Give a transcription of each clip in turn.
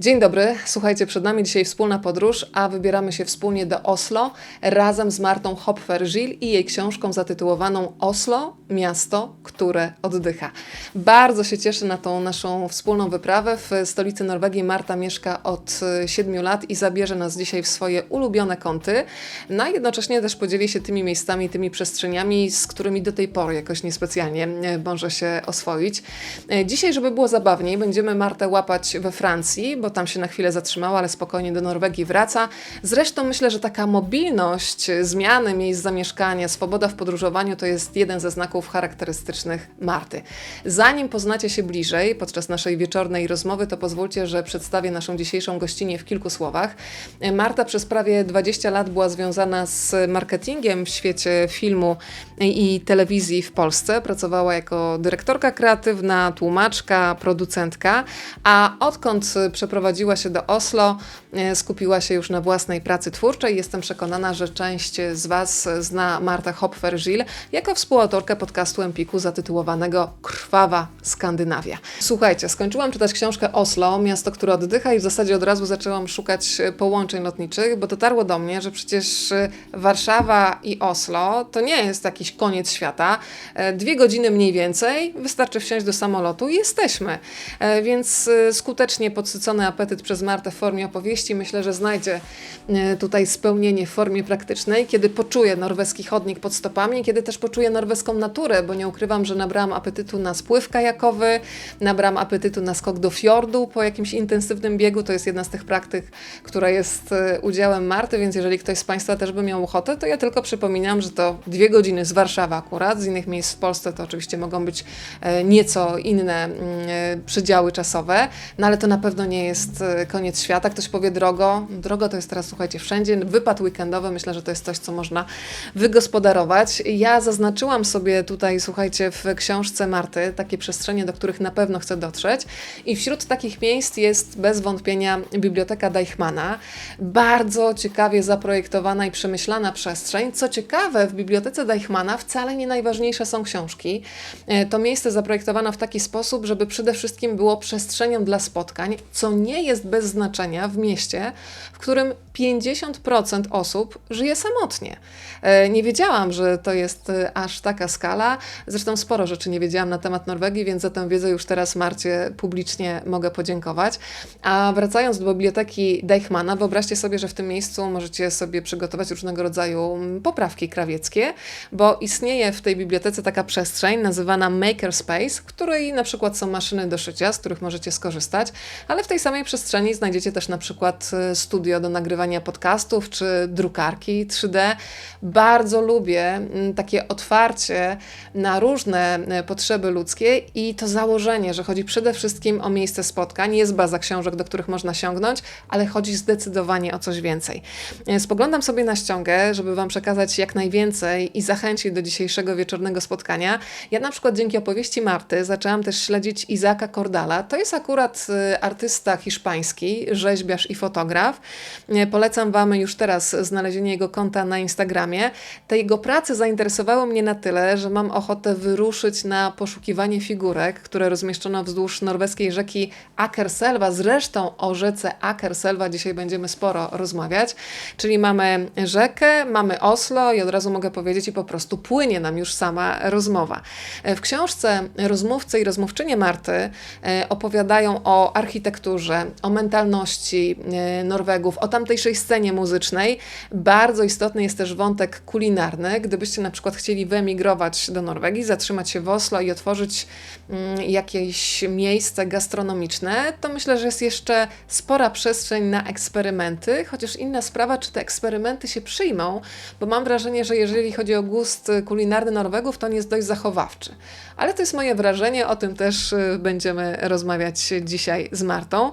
Dzień dobry, słuchajcie, przed nami dzisiaj wspólna podróż, a wybieramy się wspólnie do Oslo razem z Martą Hopfer-Gil i jej książką zatytułowaną Oslo, miasto, które oddycha. Bardzo się cieszę na tą naszą wspólną wyprawę. W stolicy Norwegii Marta mieszka od 7 lat i zabierze nas dzisiaj w swoje ulubione kąty, no a jednocześnie też podzieli się tymi miejscami, tymi przestrzeniami, z którymi do tej pory jakoś niespecjalnie e, może się oswoić. E, Dzisiaj, żeby było zabawniej, będziemy Martę łapać we Francji, bo tam się na chwilę zatrzymała, ale spokojnie do Norwegii wraca. Zresztą myślę, że taka mobilność, zmiany miejsc zamieszkania, swoboda w podróżowaniu to jest jeden ze znaków charakterystycznych Marty. Zanim poznacie się bliżej podczas naszej wieczornej rozmowy, to pozwólcie, że przedstawię naszą dzisiejszą gościnię w kilku słowach. Marta przez prawie 20 lat była związana z marketingiem w świecie filmu i telewizji w Polsce. Pracowała jako dyrektorka kreatywna, tłumaczka, producentka, a odkąd przeprowadziła się do Oslo, e, skupiła się już na własnej pracy twórczej. Jestem przekonana, że część z Was zna Martę Hopfer-Gil jako współautorkę podcastu Empiku zatytułowanego Krwawa Skandynawia. Słuchajcie, skończyłam czytać książkę Oslo, miasto, które oddycha i w zasadzie od razu zaczęłam szukać połączeń lotniczych, bo dotarło do mnie, że przecież Warszawa i Oslo to nie jest jakiś koniec świata. E, Dwie godziny mniej więcej, wystarczy wsiąść do samolotu i jesteśmy. E, Więc e, skutecznie apetyt przez Martę w formie opowieści myślę, że znajdzie e, tutaj spełnienie w formie praktycznej, kiedy poczuje norweski chodnik pod stopami, kiedy też poczuje norweską naturę, bo nie ukrywam, że nabrałam apetytu na spływ kajakowy, nabrałam apetytu na skok do fiordu po jakimś intensywnym biegu. To jest jedna z tych praktyk, która jest e, udziałem Marty, więc jeżeli ktoś z Państwa też by miał ochotę, to ja tylko przypominam, że to dwie godziny z Warszawy akurat, z innych miejsc w Polsce to oczywiście mogą być e, nieco inne mm, przedziały czasowe, no ale to na pewno nie jest e, koniec świata. Ktoś powie drogo, drogo to jest teraz, słuchajcie, wszędzie, wypad weekendowy, myślę, że to jest coś, co można wygospodarować. Ja zaznaczyłam sobie tutaj, słuchajcie, w książce Marty takie przestrzenie, do których na pewno chcę dotrzeć i wśród takich miejsc jest bez wątpienia Biblioteka Deichmana. Bardzo ciekawie zaprojektowana i przemyślana przestrzeń. Co ciekawe, w Bibliotece Deichmana wcale nie najważniejsze są książki. E, To miejsce zaprojektowano w taki sposób, żeby przede wszystkim było przestrzenią dla spotkań, co nie jest bez znaczenia w mieście, w którym 50% osób żyje samotnie. E, Nie wiedziałam, że to jest e, aż taka skala. Zresztą sporo rzeczy nie wiedziałam na temat Norwegii, więc za tę wiedzę już teraz Marcie publicznie mogę podziękować. A wracając do biblioteki Deichmana, wyobraźcie sobie, że w tym miejscu możecie sobie przygotować różnego rodzaju mm, poprawki krawieckie, bo istnieje w tej bibliotece taka przestrzeń nazywana Makerspace, w której na przykład są maszyny do szycia, z których możecie skorzystać, ale w tej samej przestrzeni znajdziecie też na przykład e, studio do nagrywania podcastów czy drukarki 3D. Bardzo lubię mm, takie otwarcie na różne e, potrzeby ludzkie i to założenie, że chodzi przede wszystkim o miejsce spotkań. Jest baza książek, do których można sięgnąć, ale chodzi zdecydowanie o coś więcej. E, Spoglądam sobie na ściągę, żeby Wam przekazać jak najwięcej i zachęcić do dzisiejszego wieczornego spotkania. Ja na przykład dzięki opowieści Marty zaczęłam też śledzić Izaka Cordala. To jest akurat artysta hiszpański, rzeźbiarz i fotograf. E, Polecam Wam już teraz znalezienie jego konta na Instagramie. Te jego prace zainteresowały mnie na tyle, że mam ochotę wyruszyć na poszukiwanie figurek, które rozmieszczono wzdłuż norweskiej rzeki Akerselva. Zresztą o rzece Akerselva dzisiaj będziemy sporo rozmawiać. Czyli mamy rzekę, mamy Oslo i od razu mogę powiedzieć i po prostu płynie nam już sama rozmowa. E, W książce rozmówcy i rozmówczynie Marty e, opowiadają o architekturze, o mentalności e, Norwegów, o tamtejszej scenie muzycznej. Bardzo istotny jest też wątek kulinarny. Gdybyście na przykład chcieli wyemigrować do Norwegii, zatrzymać się w Oslo i otworzyć mm, jakieś miejsce gastronomiczne, to myślę, że jest jeszcze spora przestrzeń na eksperymenty, chociaż inna sprawa, czy te eksperymenty się przyjmą, bo mam wrażenie, że jeżeli chodzi o gust kulinarny Norwegów, to on jest dość zachowawczy. Ale to jest moje wrażenie, o tym też y, będziemy rozmawiać dzisiaj z Martą.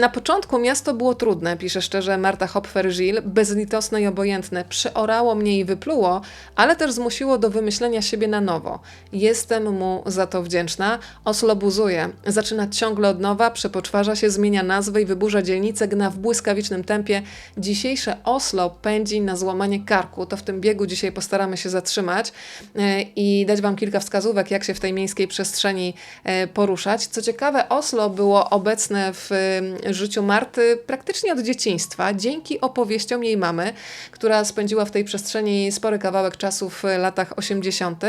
Na początku miasto było trudne, pisze szczerze Marta Hopfer-Gil, bezlitosne i obojętne. Przeorało mnie i wypluło, ale też zmusiło do wymyślenia siebie na nowo. Jestem mu za to wdzięczna. Oslo buzuje. Zaczyna ciągle od nowa, przepoczwarza się, zmienia nazwę i wyburza dzielnicę, gna w błyskawicznym tempie. Dzisiejsze Oslo pędzi na złamanie karku. To w tym biegu dzisiaj postaramy się zatrzymać e, i dać Wam kilka wskazówek, jak się w tej miejskiej przestrzeni e, poruszać. Co ciekawe, Oslo było obecne w życiu Marty praktycznie od dzieciństwa, dzięki opowieściom jej mamy, która spędziła w tej przestrzeni spory kawałek czasu w latach 80.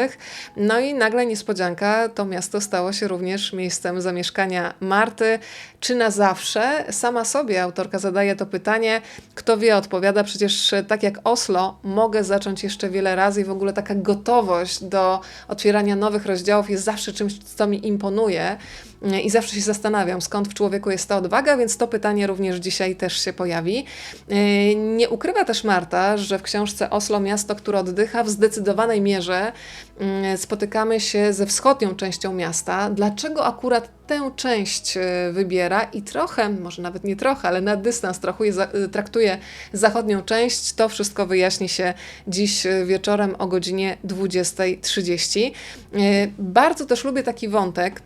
No i nagle niespodzianka, to miasto stało się również miejscem zamieszkania Marty. Czy na zawsze? Sama sobie autorka zadaje to pytanie. Kto wie, odpowiada przecież tak jak Oslo, mogę zacząć jeszcze wiele razy i w ogóle taka gotowość do otwierania nowych rozdziałów jest zawsze czymś, co mi imponuje. I zawsze się zastanawiam, skąd w człowieku jest ta odwaga, więc to pytanie również dzisiaj też się pojawi. E, nie ukrywa też Marta, że w książce Oslo, miasto, które oddycha, w zdecydowanej mierze mm, spotykamy się ze wschodnią częścią miasta. Dlaczego akurat tę część e, wybiera i trochę, może nawet nie trochę, ale na dystans traktuje, traktuje zachodnią część, to wszystko wyjaśni się dziś wieczorem o godzinie 20.30. Bardzo też lubię taki wątek,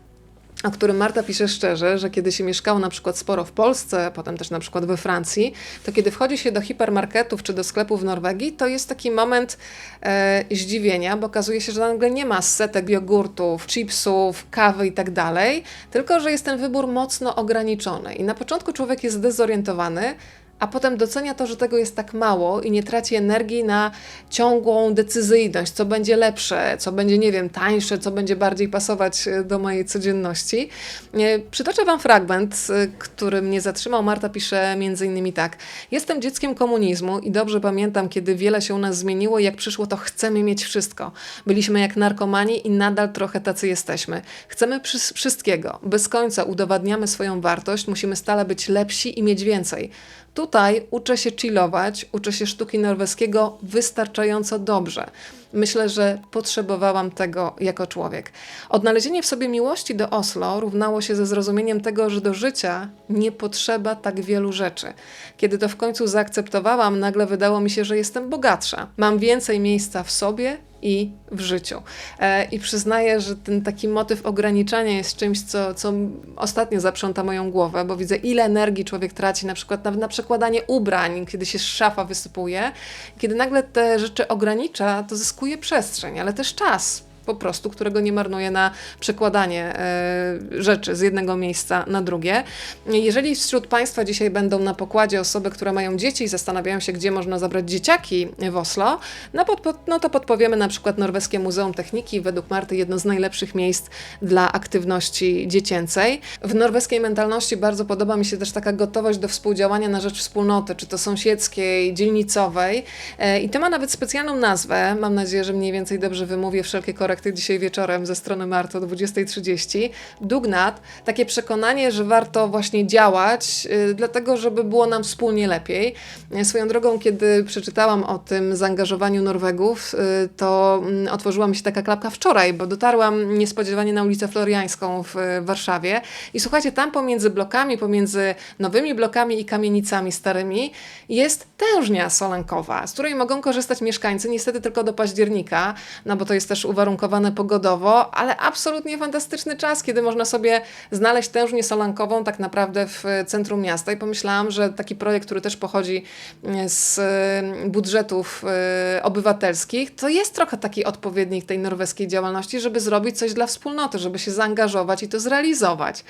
o którym Marta pisze szczerze, że kiedy się mieszkało na przykład sporo w Polsce, potem też na przykład we Francji, to kiedy wchodzi się do hipermarketów czy do sklepów w Norwegii, to jest taki moment e, zdziwienia, bo okazuje się, że nagle nie ma setek jogurtów, chipsów, kawy i tak dalej, tylko że jest ten wybór mocno ograniczony. I na początku człowiek jest zdezorientowany, a potem docenia to, że tego jest tak mało i nie traci energii na ciągłą decyzyjność, co będzie lepsze, co będzie, nie wiem, tańsze, co będzie bardziej pasować e, do mojej codzienności. E, przytoczę Wam fragment, e, który mnie zatrzymał. Marta pisze między innymi tak. Jestem dzieckiem komunizmu i dobrze pamiętam, kiedy wiele się u nas zmieniło jak przyszło, to chcemy mieć wszystko. Byliśmy jak narkomani i nadal trochę tacy jesteśmy. Chcemy wszystkiego. Bez końca udowadniamy swoją wartość, musimy stale być lepsi i mieć więcej. Tutaj uczę się chillować, uczę się sztuki norweskiego wystarczająco dobrze. Myślę, że potrzebowałam tego jako człowiek. Odnalezienie w sobie miłości do Oslo równało się ze zrozumieniem tego, że do życia nie potrzeba tak wielu rzeczy. Kiedy to w końcu zaakceptowałam, nagle wydało mi się, że jestem bogatsza. Mam więcej miejsca w sobie i w życiu. E, I przyznaję, że ten taki motyw ograniczania jest czymś, co, co ostatnio zaprząta moją głowę, bo widzę, ile energii człowiek traci na przykład na, na przekładanie ubrań, kiedy się szafa wysypuje. Kiedy nagle te rzeczy ogranicza, to zyskuje przestrzeń, ale też czas po prostu, którego nie marnuje na przekładanie e, rzeczy z jednego miejsca na drugie. Jeżeli wśród Państwa dzisiaj będą na pokładzie osoby, które mają dzieci i zastanawiają się, gdzie można zabrać dzieciaki w Oslo, no, pod, no to podpowiemy na przykład Norweskie Muzeum Techniki, według Marty jedno z najlepszych miejsc dla aktywności dziecięcej. W norweskiej mentalności bardzo podoba mi się też taka gotowość do współdziałania na rzecz wspólnoty, czy to sąsiedzkiej, dzielnicowej e, i to ma nawet specjalną nazwę, mam nadzieję, że mniej więcej dobrze wymówię wszelkie korekty korekty dzisiaj wieczorem ze strony Marto o 20.30. Dugnat, takie przekonanie, że warto właśnie działać, yy, dlatego żeby było nam wspólnie lepiej. Yy, swoją drogą, kiedy przeczytałam o tym zaangażowaniu Norwegów, yy, to mm, otworzyła mi się taka klapka wczoraj, bo dotarłam niespodziewanie na ulicę Floriańską w Warszawie i słuchajcie, tam pomiędzy blokami, pomiędzy nowymi blokami i kamienicami starymi jest tężnia solankowa, z której mogą korzystać mieszkańcy niestety tylko do października, no bo to jest też uwarunkowane pogodowo, ale absolutnie fantastyczny czas, kiedy można sobie znaleźć tężnię solankową tak naprawdę w centrum miasta i pomyślałam, że taki projekt, który też pochodzi e, z e, budżetów e, obywatelskich, to jest trochę taki odpowiednik tej norweskiej działalności, żeby zrobić coś dla wspólnoty, żeby się zaangażować i to zrealizować.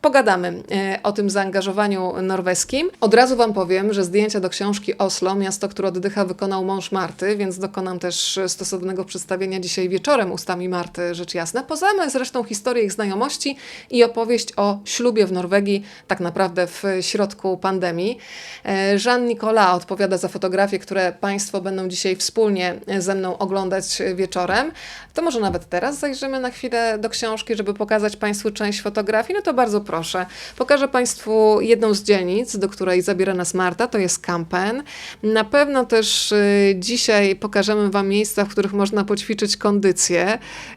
Pogadamy o tym zaangażowaniu norweskim. Od razu Wam powiem, że zdjęcia do książki Oslo, miasto, które oddycha, wykonał mąż Marty, więc dokonam też stosownego przedstawienia dzisiaj wieczorem ustami Marty, rzecz jasna. Poznamy zresztą historię ich znajomości i opowieść o ślubie w Norwegii, tak naprawdę w środku pandemii. E, Jean Nicolas odpowiada za fotografie, które Państwo będą dzisiaj wspólnie ze mną oglądać wieczorem. To może nawet teraz zajrzymy na chwilę do książki, żeby pokazać Państwu część fotografii. No to bardzo proszę. Pokażę Państwu jedną z dzielnic, do której zabiera nas Marta, to jest Kampen. Na pewno też y, dzisiaj pokażemy Wam miejsca, w których można poćwiczyć kondycję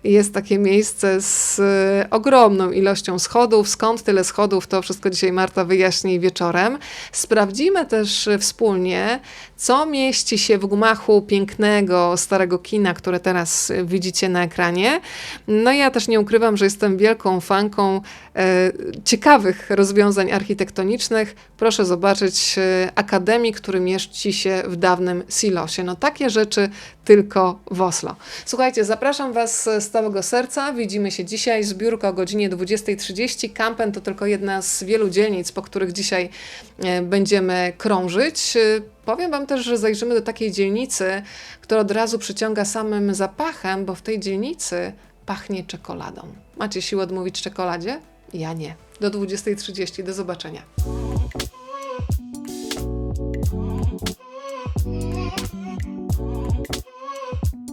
Jest takie miejsce z e, ogromną ilością schodów. Skąd tyle schodów, to wszystko dzisiaj Marta wyjaśni wieczorem. Sprawdzimy też wspólnie, co mieści się w gmachu pięknego starego kina, które teraz widzicie na ekranie. No ja też nie ukrywam, że jestem wielką fanką e, ciekawych rozwiązań architektonicznych. Proszę zobaczyć e, akademii, który mieści się w dawnym silosie. No takie rzeczy tylko w Oslo. Słuchajcie, Zapraszam Was z całego serca. Widzimy się dzisiaj. Zbiórka o godzinie 20.30. Kampen to tylko jedna z wielu dzielnic, po których dzisiaj e, będziemy krążyć. E, Powiem Wam też, że zajrzymy do takiej dzielnicy, która od razu przyciąga samym zapachem, bo w tej dzielnicy pachnie czekoladą. Macie siłę odmówić czekoladzie? Ja nie. Do 20.30. Do zobaczenia. Thank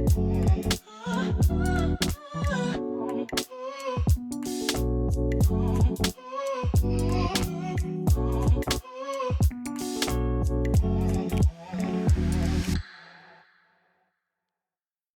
Oh, oh, oh.